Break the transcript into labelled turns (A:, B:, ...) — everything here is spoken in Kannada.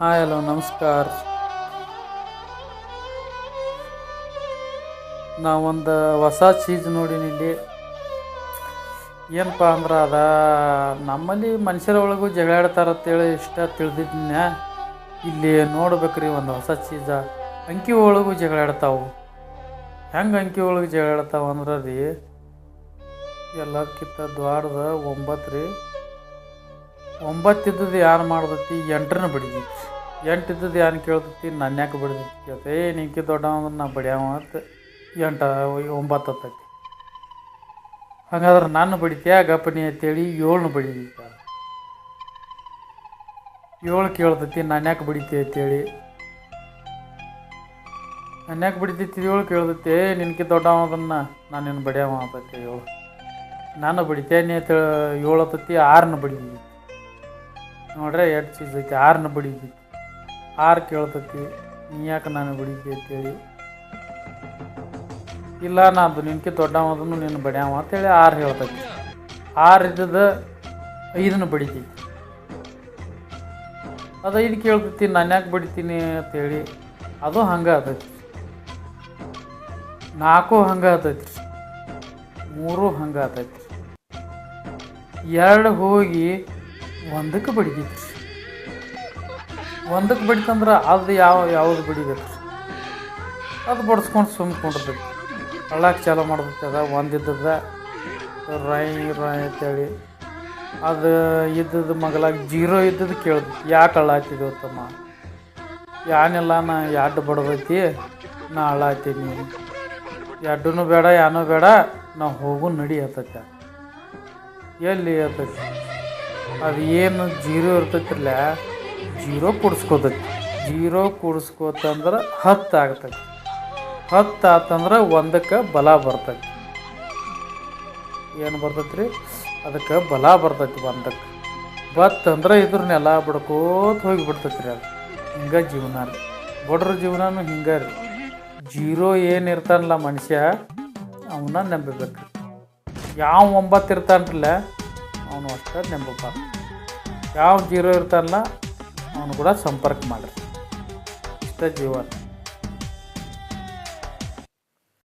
A: ಹಾಯ್, ಹಲೋ, ನಮಸ್ಕಾರ. ನಾವೊಂದು ಹೊಸ ಚೀಸ್ ನೋಡೀನಿ ಇಲ್ಲಿ. ಏನಪ್ಪ ಅಂದ್ರೆ ಅದ, ನಮ್ಮಲ್ಲಿ ಮನುಷ್ಯರ ಒಳಗೂ ಜಗಳಾಡ್ತಾರ ಅಂತೇಳಿ ಇಷ್ಟ ತಿಳಿದಿದ್ನ ಇಲ್ಲಿ ನೋಡ್ಬೇಕ್ರಿ ಒಂದು ಹೊಸ ಚೀಸ ಅಂಕಿ ಒಳಗೂ ಜಗಳಾಡ್ತಾವು ಹೆಂಗೆ ಅಂಕಿ ಒಳಗೆ ಜಗಳಾಡ್ತಾವ ಅಂದ್ರೆ ರೀ ಎಲ್ಲದಕ್ಕಿಂತ ದ್ವಾರದ ಒಂಬತ್ತು ರೀ ಒಂಬತ್ತಿದ್ದದ್ದು ಯಾರು ಮಾಡ್ದತಿ? ಎಂಟ್ರನ್ನ ಎಂಟು ಇದ್ದದ್ದು ಯಾರು ಕೇಳ್ತೈತಿ ನನ್ನ ಯಾಕೆ ಬಡಿದೈತಿ ಕೇಳ್ತೆ ಏ, ನಿಂಕಿ ದೊಡ್ಡವ ಅಂದ್ರೆ ನಾ ಬಡಿಯವ ಅಂತ ಎಂಟ, ಒಂಬತ್ತು ಹತ್ತೈತಿ. ಹಂಗಾದ್ರೆ ನಾನು ಬಡಿತೀಯ ಗಪ್ಪನಿ ಅಂತೇಳಿ ಏಳ್ನ ಬಡಿದೈತಿ ಏಳು ಕೇಳ್ತೈತಿ ನಾನು ಯಾಕೆ ಬಡಿತಿ ಅಂತೇಳಿ. ನನ್ನ ಯಾಕೆ ಬಡಿತೈತಿ ಏಳು ಕೇಳ್ತೈತಿ ಏ ದೊಡ್ಡವ ಅದನ್ನ ನಾನು ನಿನ್ನ ಬಡಿಯವ ಅಂತ ಏಳು. ನಾನು ಬಡಿತೇನೆ ಏಳು ಹತ್ತೈತಿ ಆರನ್ನ ಬಡಿದೈತಿ ನೋಡ್ರೆ ಎಷ್ಟು ಚೀಸ್ ಐತಿ ಆರನ್ನ ಬಡಿದ್ವಿ ಆರು ಕೇಳ್ತತಿ, ನೀ ಯಾಕೆ ನಾನು ಬಡಿತಿ ಅಂತೇಳಿ. ಇಲ್ಲ ನಾನು ನಿನ್ಕಿ ದೊಡ್ಡವದನ್ನು ನಿನ್ನ ಬಡ್ಯಾವ ಅಂತೇಳಿ ಆರು ಹೇಳ್ತೈತಿ. ಆರು ಇದ್ದದ ಐದನ್ನು ಬಡಿತೈತಿ. ಅದು ಐದು ಕೇಳ್ತೈತಿ, ನಾನು ಯಾಕೆ ಬಡಿತೀನಿ ಅಂತೇಳಿ. ಅದು ಹಂಗೆ ಆತೈತಿ. ನಾಲ್ಕು ಹಂಗೆ ಆತೈತಿ. ಮೂರು ಹಂಗೆ ಆತೈತಿ. ಎರಡು ಹೋಗಿ ಒಂದಕ್ಕೆ ಬಡಿತೈತಿ ಒಂದಕ್ಕೆ ಬಡಿತಂದ್ರೆ ಅದು ಯಾವ ಯಾವುದು ಬಡಿಬೇಕು ಅದು ಬಡಿಸ್ಕೊಂಡು ಸುಮ್ಕೊಂಡಿರ್ತೈತಿ ಹಳ್ಳಕ್ಕೆ ಚಾಲು ಅದ. ಒಂದಿದ್ದದ ರೈ ರೈ ಅಂತೇಳಿ. ಅದು ಇದ್ದದ್ದು ಮಗಲಾಗ ಜೀರೋ ಇದ್ದದ್ದು ಕೇಳಿದ್ವಿ ಯಾಕೆ ಹಳ್ಳ ತಮ್ಮ. ಯಾನೆಲ್ಲ ನಾ ಎರಡು ಬಡ್ದೈತಿ, ನಾ ಹಳ್ಳ ಹಾಕ್ತೀನಿ ಎಡ್ಡೂ ಬೇಡ, ಯಾನೂ ಬೇಡ, ನಾ ಹೋಗು ನಡಿ ಹತ್ತೈತ ಎಲ್ಲಿ ಹತ್ತೈತಿ ಅದು ಏನು ಜೀರೋ ಇರ್ತೈತಿಲ್ಲ ಜೀರೋ ಕೂಡಿಸ್ಕೋತೈತಿ. ಜೀರೋ ಕೂಡಿಸ್ಕೋತಂದ್ರೆ ಹತ್ತು ಆಗ್ತೈತಿ. ಹತ್ತು ಆತಂದ್ರೆ ಒಂದಕ್ಕೆ ಬಲ ಬರ್ತೈತಿ. ಏನು ಬರ್ತೈತಿ ರೀ ಅದಕ್ಕೆ ಬಲ ಬರ್ತೈತಿ ಒಂದಕ್ಕೆ. ಬತ್ತಂದ್ರೆ ಇದ್ರನ್ನೆಲ್ಲ ಬಿಡ್ಕೋತ ಹೋಗಿ ಬಿಡ್ತೈತಿ ರೀ ಅದು. ಹಿಂಗೆ ಜೀವನ ರೀ. ಬಡ್ರ ಜೀವನನೂ ಹಿಂಗೆ ರೀ. ಜೀರೋ ಏನು ಇರ್ತಾನಲ್ಲ ಮನುಷ್ಯ ಅವನ್ನ ನಂಬಬೇಕು ಯಾವ ಒಂಬತ್ತು ಇರ್ತಾನಲ್ಲ ಅವನು ಅಷ್ಟೇ ನಂಬಬಾರ್ದು ಯಾವ ಜೀರೋ ಇರ್ತಾರಲ್ಲ ಅವನು ಕೂಡ ಸಂಪರ್ಕ ಮಾಡಿರಿ. ಇಷ್ಟ ಜೀವನ